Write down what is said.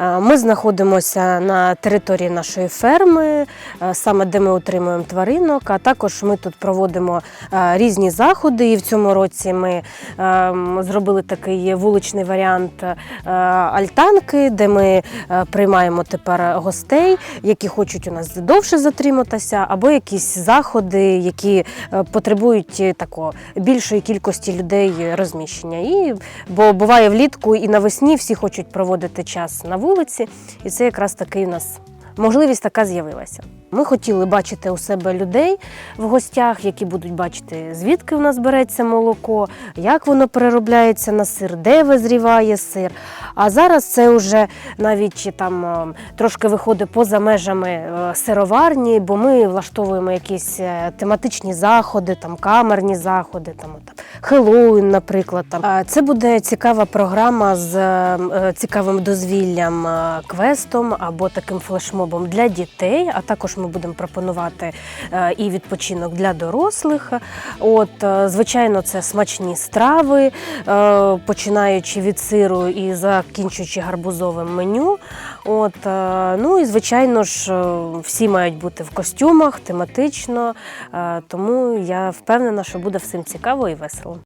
Е, Ми знаходимося на території нашої ферми, е, саме де ми утримуємо тваринок. А також ми тут проводимо е, різні заходи. І в цьому році ми ем, зробили такий вуличний варіант е, альтанки, де ми приймаємо тепер гостей, які хочуть у нас довше затриматися, або якісь заходи, які потребують такого більшої кількості людей розміщення. І бо буває влітку і навесні всі хочуть проводити час на вулиці, і це якраз такий у нас можливість така з'явилася. Ми хотіли бачити у себе людей в гостях, які будуть бачити, звідки в нас береться молоко, як воно переробляється на сир, де визріває сир. А зараз це вже навіть там е, трошки виходить поза межами е, сироварні, бо ми влаштовуємо якісь е, тематичні заходи, там камерні заходи, там от, Хеллоуін, наприклад. Там. Е, Це буде цікава програма з е, цікавим дозвіллям, е, квестом або таким флешмобом для дітей. А також ми будемо пропонувати е, і відпочинок для дорослих. От, е, звичайно, це смачні страви, е, починаючи від сиру і закінчуючи гарбузовим меню. От, е, ну і звичайно ж, е, всі мають бути в костюмах тематично, е, тому я впевнена, що буде всім цікаво і весело.